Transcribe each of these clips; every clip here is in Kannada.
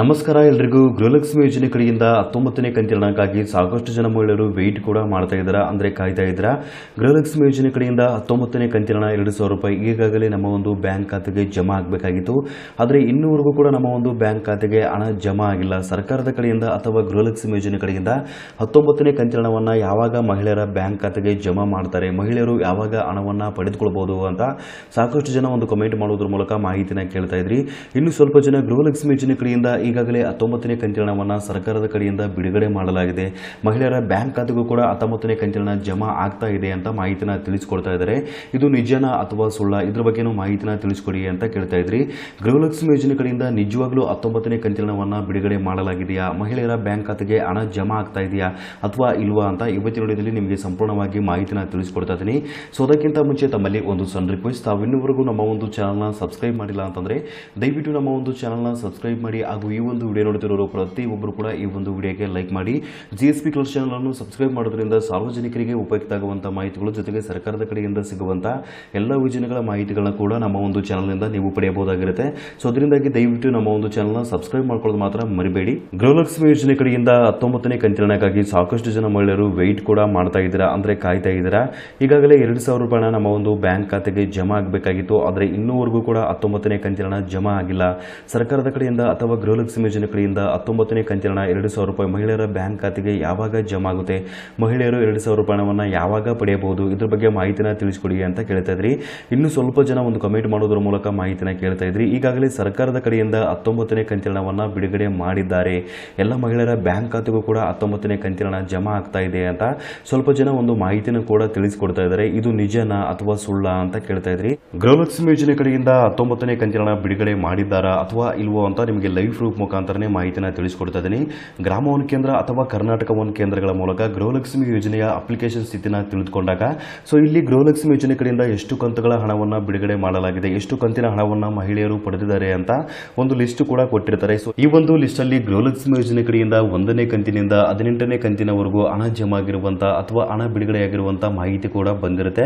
ನಮಸ್ಕಾರ ಎಲ್ರಿಗೂ. ಗೃಹಲಕ್ಷ್ಮಿ ಯೋಜನೆ ಕಡೆಯಿಂದ ಹತ್ತೊಂಬತ್ತನೇ ಕಂತಿನಕ್ಕಾಗಿ ಸಾಕಷ್ಟು ಜನ ಮಹಿಳೆಯರು ವೆಯ್ಟ್ ಕೂಡ ಮಾಡ್ತಾ ಇದ್ದಾರೆ, ಅಂದರೆ ಕಾಯ್ತಾ ಇದ್ದಾರೆ? ಗೃಹಲಕ್ಷ್ಮಿ ಯೋಜನೆ ಕಡೆಯಿಂದ ಹತ್ತೊಂಬತ್ತನೇ ಕಂತಿನ ಎರಡು ಸಾವಿರ ರೂಪಾಯಿ ಈಗಾಗಲೇ ನಮ್ಮ ಒಂದು ಬ್ಯಾಂಕ್ ಖಾತೆಗೆ ಜಮಾ ಆಗಬೇಕಾಗಿತ್ತು. ಆದರೆ ಇನ್ನೂವರೆಗೂ ಕೂಡ ನಮ್ಮ ಒಂದು ಬ್ಯಾಂಕ್ ಖಾತೆಗೆ ಹಣ ಜಮಾ ಆಗಿಲ್ಲ. ಸರ್ಕಾರದ ಕಡೆಯಿಂದ ಅಥವಾ ಗೃಹಲಕ್ಷ್ಮಿ ಯೋಜನೆ ಕಡೆಯಿಂದ ಹತ್ತೊಂಬತ್ತನೇ ಕಂತಿನ ಹಣವನ್ನು ಯಾವಾಗ ಮಹಿಳೆಯರ ಬ್ಯಾಂಕ್ ಖಾತೆಗೆ ಜಮಾ ಮಾಡ್ತಾರೆ, ಮಹಿಳೆಯರು ಯಾವಾಗ ಹಣವನ್ನು ಪಡೆದುಕೊಳ್ಬೋದು ಅಂತ ಸಾಕಷ್ಟು ಜನ ಒಂದು ಕಮೆಂಟ್ ಮಾಡೋದ್ರ ಮೂಲಕ ಮಾಹಿತಿನ ಕೇಳ್ತಾ ಇದ್ರಿ. ಇನ್ನು ಸ್ವಲ್ಪ ಜನ ಗೃಹಲಕ್ಷ್ಮಿ ಯೋಜನೆ ಕಡೆಯಿಂದ ಈಗಾಗಲೇ ಹತ್ತೊಂಬತ್ತನೇ ಕಂತಿನ ಹಣವನ್ನು ಸರ್ಕಾರದ ಕಡೆಯಿಂದ ಬಿಡುಗಡೆ ಮಾಡಲಾಗಿದೆ. ಮಹಿಳೆಯರ ಬ್ಯಾಂಕ್ ಖಾತೆಗೂ ಕೂಡ ಹತ್ತೊಂಬತ್ತನೇ ಕಂತಿನ ಹಣ ಜಮಾ ಆಗ್ತಾ ಇದೆ ಅಂತ ಮಾಹಿತಿನ ತಿಳಿಸ್ಕೊಡ್ತಾ ಇದ್ದಾರೆ. ಇದು ನಿಜನಾ ಅಥವಾ ಸುಳ್ಳ? ಇದ್ರ ಬಗ್ಗೆನೂ ಮಾಹಿತಿನ ತಿಳಿಸ್ಕೊಡಿ ಅಂತ ಕೇಳ್ತಾ ಇದ್ರಿ. ಗೃಹಲಕ್ಷ್ಮಿ ಯೋಜನೆ ಕಡೆಯಿಂದ ನಿಜವಾಗ್ಲೂ ಹತ್ತೊಂಬತ್ತನೇ ಕಂತಿನ ಹಣವನ್ನು ಬಿಡುಗಡೆ ಮಾಡಲಾಗಿದೆಯಾ? ಮಹಿಳೆಯರ ಬ್ಯಾಂಕ್ ಖಾತೆಗೆ ಹಣ ಜಮಾ ಆಗ್ತಾ ಇದೆಯಾ ಅಥವಾ ಇಲ್ವಾ ಅಂತ ಇವತ್ತಿನ ವಿಡಿಯೋದಲ್ಲಿ ನಿಮಗೆ ಸಂಪೂರ್ಣವಾಗಿ ಮಾಹಿತಿನ ತಿಳಿಸ್ಕೊಡ್ತಾ ಇದ್ದೀನಿ. ಸೊ, ಅದಕ್ಕಿಂತ ಮುಂಚೆ ತಮ್ಮಲ್ಲಿ ಒಂದು ಸಣ್ಣ ರಿಕ್ವೆಸ್ಟ್. ತಾವು ಇನ್ನೂವರೆಗೂ ನಮ್ಮ ಒಂದು ಚಾನಲ್ನ ಸಬ್ಸ್ಕ್ರೈಬ್ ಮಾಡಿಲ್ಲ ಅಂತಂದರೆ ದಯವಿಟ್ಟು ನಮ್ಮ ಒಂದು ಚಾನಲ್ನ ಸಬ್ಸ್ಕ್ರೈಬ್ ಮಾಡಿ ಹಾಗೂ ಈ ಒಂದು ವಿಡಿಯೋ ನೋಡ್ತಿರೋರು ಪ್ರತಿಯೊಬ್ಬರು ಕೂಡ ಈ ಒಂದು ವಿಡಿಯೋಗೆ ಲೈಕ್ ಮಾಡಿ. ಜಿ ಎಸ್ ಪಿ ಕ್ಲಸ್ ಚಾನಲನ್ನು ಸಬ್ಸ್ಕ್ರೈಬ್ ಮಾಡೋದ್ರಿಂದ ಸಾರ್ವಜನಿಕರಿಗೆ ಉಪಯುಕ್ತ ಆಗುವಂಥ ಮಾಹಿತಿಗಳು ಜೊತೆಗೆ ಸರ್ಕಾರದ ಕಡೆಯಿಂದ ಸಿಗುವಂಥ ಎಲ್ಲ ಯೋಜನೆಗಳ ಮಾಹಿತಿಗಳನ್ನ ಕೂಡ ನಮ್ಮ ಒಂದು ಚಾನಲ್ನಿಂದ ನೀವು ಪಡೆಯಬಹುದಾಗಿರುತ್ತೆ. ಸೊ ಅದರಿಂದಾಗಿ ದಯವಿಟ್ಟು ನಮ್ಮ ಒಂದು ಚಾನಲ್ನ ಸಬ್ಸ್ಕ್ರೈಬ್ ಮಾಡ್ಕೊಳ್ಳೋದು ಮಾತ್ರ ಮರಿಬೇಡಿ. ಗೃಹಲಕ್ಷ್ಮಿ ಯೋಜನೆ ಕಡೆಯಿಂದ ಹತ್ತೊಂಬತ್ತನೇ ಕಂತಿರಣಕ್ಕಾಗಿ ಸಾಕಷ್ಟು ಜನ ಮಹಿಳೆಯರು ವೆಯ್ಟ್ ಕೂಡ ಮಾಡ್ತಾ ಇದ್ದೀರಾ? ಅಂದರೆ ಕಾಯ್ತಾ ಇದ್ದೀರಾ? ಈಗಾಗಲೇ ಎರಡು ಸಾವಿರ ರೂಪಾಯಿನ ನಮ್ಮ ಒಂದು ಬ್ಯಾಂಕ್ ಖಾತೆಗೆ ಜಮಾ ಆಗಬೇಕಾಗಿತ್ತು. ಆದರೆ ಇನ್ನೂವರೆಗೂ ಕೂಡ ಹತ್ತೊಂಬತ್ತನೇ ಕಂತಿನ ಹಣ ಜಮಾ ಆಗಿಲ್ಲ. ಸರ್ಕಾರದ ಕಡೆಯಿಂದ ಅಥವಾ ಗೃಹಲಕ್ಷ್ಮಿ ಯೋಜನೆ ಕಡೆಯಿಂದ ಹತ್ತೊಂಬತ್ತನೇ ಕಂತಿನ ಎರಡು ಸಾವಿರ ರೂಪಾಯಿ ಮಹಿಳೆಯರ ಬ್ಯಾಂಕ್ ಖಾತೆಗೆ ಯಾವಾಗ ಜಮಾ ಆಗುತ್ತೆ? ಮಹಿಳೆಯರು ಎರಡು ಸಾವಿರ ರೂಪಾಯಿ ಹಣವನ್ನು ಯಾವಾಗ ಪಡೆಯಬಹುದು? ಇದ್ರ ಬಗ್ಗೆ ಮಾಹಿತಿನ ತಿಳಿಸ್ಕೊಡಿ ಅಂತ ಕೇಳ್ತಾ ಇದ್ರಿ. ಇನ್ನು ಸ್ವಲ್ಪ ಜನ ಒಂದು ಕಮೆಂಟ್ ಮಾಡೋದ್ರ ಮೂಲಕ ಮಾಹಿತಿನ ಕೇಳ್ತಾ ಇದ್ರಿ. ಈಗಾಗಲೇ ಸರ್ಕಾರದ ಕಡೆಯಿಂದ ಹತ್ತೊಂಬತ್ತನೇ ಕಂತಿನ ಬಿಡುಗಡೆ ಮಾಡಿದ್ದಾರೆ. ಎಲ್ಲ ಮಹಿಳೆಯರ ಬ್ಯಾಂಕ್ ಖಾತೆಗೂ ಕೂಡ ಹತ್ತೊಂಬತ್ತನೇ ಕಂತಿನ ಜಮಾ ಆಗ್ತಾ ಇದೆ ಅಂತ ಸ್ವಲ್ಪ ಜನ ಒಂದು ಮಾಹಿತಿನ ಕೂಡ ತಿಳಿಸ್ಕೊಡ್ತಾ ಇದ್ದಾರೆ. ಇದು ನಿಜನಾ ಅಥವಾ ಸುಳ್ಳ ಅಂತ ಕೇಳ್ತಾ ಇದ್ರಿ. ಗೃಹಲಕ್ಷ್ಮಿ ಯೋಜನೆ ಕಡೆಯಿಂದ ಹತ್ತೊಂಬತ್ತನೇ ಕಂತಿನ ಬಿಡುಗಡೆ ಮಾಡಿದ್ದಾರಾ ಅಥವಾ ಇಲ್ವೋ ಅಂತ ನಿಮಗೆ ಲೈವ್ ಮುಖಾಂತರನೇ ಮಾಹಿತಿನ ತಿಳಿಸ್ಕೊಡ್ತಾ ಇದ್ದೀನಿ. ಗ್ರಾಮ ಒನ್ ಕೇಂದ್ರ ಅಥವಾ ಕರ್ನಾಟಕ ಒನ್ ಕೇಂದ್ರಗಳ ಮೂಲಕ ಗೃಹಲಕ್ಷ್ಮಿ ಯೋಜನೆಯ ಅಪ್ಲಿಕೇಶನ್ ಸ್ಥಿತಿನ ತಿಳಿದುಕೊಂಡಾಗ, ಸೊ ಇಲ್ಲಿ ಗೃಹಲಕ್ಷ್ಮಿ ಯೋಜನೆ ಕಡೆಯಿಂದ ಎಷ್ಟು ಕಂತುಗಳ ಹಣವನ್ನು ಬಿಡುಗಡೆ ಮಾಡಲಾಗಿದೆ, ಎಷ್ಟು ಕಂತಿನ ಹಣವನ್ನು ಮಹಿಳೆಯರು ಪಡೆದಿದ್ದಾರೆ ಅಂತ ಒಂದು ಲಿಸ್ಟ್ ಕೂಡ ಕೊಟ್ಟಿರ್ತಾರೆ. ಸೊ ಈ ಒಂದು ಲಿಸ್ಟ್ ಅಲ್ಲಿ ಗೃಹಲಕ್ಷ್ಮಿ ಯೋಜನೆ ಕಡೆಯಿಂದ ಒಂದನೇ ಕಂತಿನಿಂದ ಹದಿನೆಂಟನೇ ಕಂತಿನವರೆಗೂ ಹಣ ಜಮಾ ಆಗಿರುವಂತಹ ಅಥವಾ ಹಣ ಬಿಡುಗಡೆಯಾಗಿರುವಂತ ಮಾಹಿತಿ ಕೂಡ ಬಂದಿರುತ್ತೆ.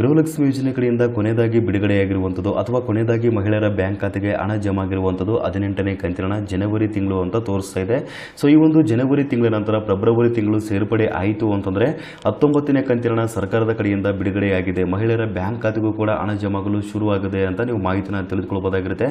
ಗೃಹಲಕ್ಷ್ಮಿ ಯೋಜನೆ ಕಡೆಯಿಂದ ಕೊನೆಯದಾಗಿ ಬಿಡುಗಡೆಯಾಗಿರುವಂಥದ್ದು ಅಥವಾ ಕೊನೆಯದಾಗಿ ಮಹಿಳೆಯರ ಬ್ಯಾಂಕ್ ಖಾತೆಗೆ ಹಣ ಜಮಾ ಆಗಿರುವಂಥದ್ದು ಹದಿನೆಂಟನೇ ಕಂತಿನ ಜನವರಿ ತಿಂಗಳು ಅಂತ ತೋರಿಸ್ತಾ ಇದೆ. ಸೊ ಈ ಒಂದು ಜನವರಿ ತಿಂಗಳ ನಂತರ ಫೆಬ್ರವರಿ ತಿಂಗಳು ಸೇರ್ಪಡೆ ಆಯಿತು ಅಂತಂದರೆ ಹತ್ತೊಂಬತ್ತನೇ ಕಂತಿನ ಸರ್ಕಾರದ ಕಡೆಯಿಂದ ಬಿಡುಗಡೆಯಾಗಿದೆ. ಮಹಿಳೆಯರ ಬ್ಯಾಂಕ್ ಖಾತೆಗೂ ಕೂಡ ಹಣ ಜಮಾಗಲು ಶುರುವಾಗಿದೆ ಅಂತ ನೀವು ಮಾಹಿತಿನ ತಿಳಿದುಕೊಳ್ಬೋದಾಗಿರುತ್ತೆ.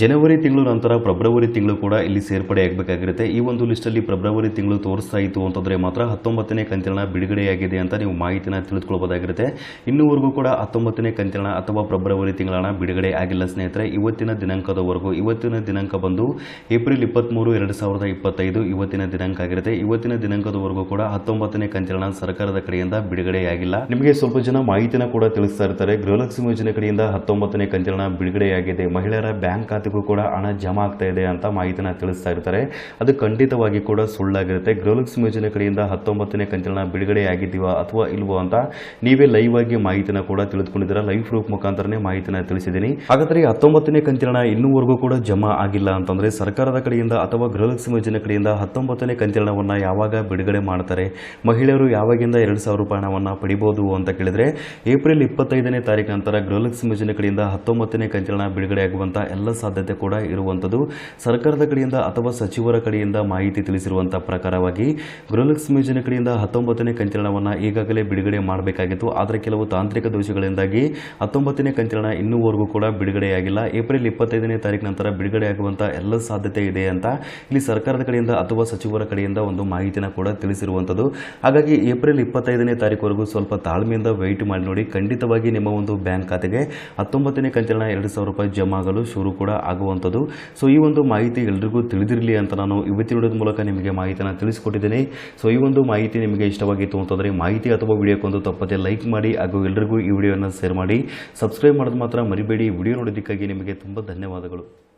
ಜನವರಿ ತಿಂಗಳು ನಂತರ ಫೆಬ್ರವರಿ ತಿಂಗಳು ಕೂಡ ಇಲ್ಲಿ ಸೇರ್ಪಡೆ ಆಗಬೇಕಾಗಿರುತ್ತೆ ಈ ಒಂದು ಲಿಸ್ಟಲ್ಲಿ ಫೆಬ್ರವರಿ ತಿಂಗಳು ತೋರಿಸ್ತಾ ಇತ್ತು ಅಂತಂದರೆ ಮಾತ್ರ ಹತ್ತೊಂಬತ್ತನೇ ಕಂತಿನ ಬಿಡುಗಡೆಯಾಗಿದೆ ಅಂತ ನೀವು ಮಾಹಿತಿನ ತಿಳಿದುಕೊಳ್ಬೋದಾಗಿರುತ್ತೆ. ಇನ್ನೂವರೆಗೂ ಕೂಡ ಹತ್ತೊಂಬತ್ತನೇ ಕಂತಿನ ಅಥವಾ ಫೆಬ್ರವರಿ ತಿಂಗಳ ಬಿಡುಗಡೆ ಆಗಿಲ್ಲ ಸ್ನೇಹಿತರೆ. ಇವತ್ತಿನ ದಿನಾಂಕದವರೆಗೂ, ಇವತ್ತಿನ ದಿನಾಂಕ ಬಂದು ಏಪ್ರಿಲ್ ಇಪ್ಪತ್ತ್ಮೂರು ಎರಡು ಸಾವಿರದ ಇಪ್ಪತ್ತೈದು ಇವತ್ತಿನ ದಿನಾಂಕ ಆಗಿರುತ್ತೆ. ಇವತ್ತಿನ ದಿನಾಂಕದವರೆಗೂ ಕೂಡ ಹತ್ತೊಂಬತ್ತನೇ ಕಂಚಲನ ಸರ್ಕಾರದ ಕಡೆಯಿಂದ ಬಿಡುಗಡೆಯಾಗಿಲ್ಲ. ನಿಮಗೆ ಸ್ವಲ್ಪ ಜನ ಮಾಹಿತಿನ ಕೂಡ ತಿಳಿಸ್ತಾ ಇರ್ತಾರೆ. ಗೃಹಲಕ್ಷ್ಮಿ ಯೋಜನೆ ಕಡೆಯಿಂದ ಹತ್ತೊಂಬತ್ತನೇ ಹಣ ಬಿಡುಗಡೆಯಾಗಿದೆ. ಮಹಿಳೆಯರ ಬ್ಯಾಂಕ್ ಖಾತೆಗೂ ಕೂಡ ಹಣ ಜಮಾ ಆಗ್ತಾ ಇದೆ ಅಂತ ಮಾಹಿತಿನ ತಿಳಿಸ್ತಾ ಇರ್ತಾರೆ. ಅದು ಖಂಡಿತವಾಗಿ ಕೂಡ ಸುಳ್ಳಾಗಿರುತ್ತೆ. ಗೃಹಲಕ್ಷ್ಮಿ ಯೋಜನೆ ಕಡೆಯಿಂದ ಹತ್ತೊಂಬತ್ತನೇ ಕಂತಿನ ಬಿಡುಗಡೆಯಾಗಿದ್ದೀವ ಅಥವಾ ಇಲ್ವೋ ಅಂತ ನೀವೇ ಲೈವ್ ಆಗಿ ಮಾಹಿತಿನ ಕೂಡ ತಿಳಿದುಕೊಂಡಿದ್ದೀರಾ. ಲೈವ್ ಪ್ರೂಫ್ ಮುಖಾಂತರನೇ ಮಾಹಿತಿನ ತಿಳಿಸಿದ್ದೀನಿ. ಹಾಗಾದ್ರೆ ಹತ್ತೊಂಬತ್ತನೇ ಹಣ ಇನ್ನೂವರೆಗೂ ಕೂಡ ಜಮಾ ಆಗಿಲ್ಲ ಅಂತಂದ್ರೆ ಸರ್ಕಾರದ ಕಡೆಯಿಂದ ಅಥವಾ ಗೃಹಲಕ್ಷ್ಮಿ ಯೋಜನೆ ಕಡೆಯಿಂದ ಹತ್ತೊಂಬತ್ತನೇ ಕಂತಿರಣವನ್ನು ಯಾವಾಗ ಬಿಡುಗಡೆ ಮಾಡ್ತಾರೆ, ಮಹಿಳೆಯರು ಯಾವಾಗಿಂದ ಎರಡು ಸಾವಿರ ರೂಪಾಯಿ ಹಣವನ್ನು ಪಡಿಬೋದು ಅಂತ ಕೇಳಿದರೆ, ಏಪ್ರಿಲ್ ಇಪ್ಪತ್ತೈದನೇ ತಾರೀಕು ನಂತರ ಗೃಹಲಕ್ಷ್ಮಿ ಯೋಜನೆ ಕಡೆಯಿಂದ ಹತ್ತೊಂಬತ್ತನೇ ಕಂತಿರಣ ಹಣ ಬಿಡುಗಡೆ ಆಗುವಂಥ ಎಲ್ಲ ಸಾಧ್ಯತೆ ಕೂಡ ಇರುವಂಥದ್ದು. ಸರ್ಕಾರದ ಕಡೆಯಿಂದ ಅಥವಾ ಸಚಿವರ ಕಡೆಯಿಂದ ಮಾಹಿತಿ ತಿಳಿಸಿರುವಂಥ ಪ್ರಕಾರವಾಗಿ ಗೃಹಲಕ್ಷ್ಮಿ ಯೋಜನೆ ಕಡೆಯಿಂದ ಹತ್ತೊಂಬತ್ತನೇ ಕಂತಿರಣವನ್ನು ಈಗಾಗಲೇ ಬಿಡುಗಡೆ ಮಾಡಬೇಕಾಗಿತ್ತು. ಆದರೆ ಕೆಲವು ತಾಂತ್ರಿಕ ದೋಷಗಳಿಂದಾಗಿ ಹತ್ತೊಂಬತ್ತನೇ ಕಂತಿರಣ ಇನ್ನೂವರೆಗೂ ಕೂಡ ಬಿಡುಗಡೆಯಾಗಿಲ್ಲ. ಏಪ್ರಿಲ್ ಇಪ್ಪತ್ತೈದನೇ ತಾರೀಕು ನಂತರ ಬಿಡುಗಡೆಯಾಗುವಂಥ ಎಲ್ಲ ಸಾಧ್ಯತೆ ಇದೆ ಅಂತ ಇಲ್ಲಿ ಸರ್ಕಾರದ ಕಡೆಯಿಂದ ಅಥವಾ ಸಚಿವರ ಕಡೆಯಿಂದ ಒಂದು ಮಾಹಿತಿನ ಕೂಡ ತಿಳಿಸಿರುವಂಥದ್ದು ಹಾಗಾಗಿ ಏಪ್ರಿಲ್ ಇಪ್ಪತ್ತೈದನೇ ತಾರೀಕುವರೆಗೂ ಸ್ವಲ್ಪ ತಾಳ್ಮೆಯಿಂದ ವೆಯ್ಟ್ ಮಾಡಿ ನೋಡಿ. ಖಂಡಿತವಾಗಿ ನಿಮ್ಮ ಒಂದು ಬ್ಯಾಂಕ್ ಖಾತೆಗೆ ಹತ್ತೊಂಬತ್ತನೇ ಕಂತಿನ ಎರಡು ಸಾವಿರ ರೂಪಾಯಿ ಜಮಾ ಆಗಲು ಶುರು ಕೂಡ ಆಗುವಂಥದ್ದು ಸೊ, ಈ ಒಂದು ಮಾಹಿತಿ ಎಲ್ರಿಗೂ ತಿಳಿದಿರಲಿ ಅಂತ ನಾನು ಇವತ್ತಿನ ಮೂಲಕ ನಿಮಗೆ ಮಾಹಿತಿನ ತಿಳಿಸಿಕೊಟ್ಟಿದ್ದೇನೆ. ಸೊ, ಈ ಒಂದು ಮಾಹಿತಿ ನಿಮಗೆ ಇಷ್ಟವಾಗಿತ್ತು ಅಂತಂದರೆ ಮಾಹಿತಿ ಅಥವಾ ವಿಡಿಯೋಕ್ಕೊಂದು ತಪ್ಪದೆ ಲೈಕ್ ಮಾಡಿ, ಹಾಗೂ ಎಲ್ರಿಗೂ ಈ ವಿಡಿಯೋನ ಶೇರ್ ಮಾಡಿ. ಸಬ್ಸ್ಕ್ರೈಬ್ ಮಾಡೋದು ಮಾತ್ರ ಮರಿಬೇಡಿ. ವಿಡಿಯೋ ನೋಡೋದಕ್ಕಾಗಿ ನಿಮಗೆ ತುಂಬ ಧನ್ಯವಾದಗಳು.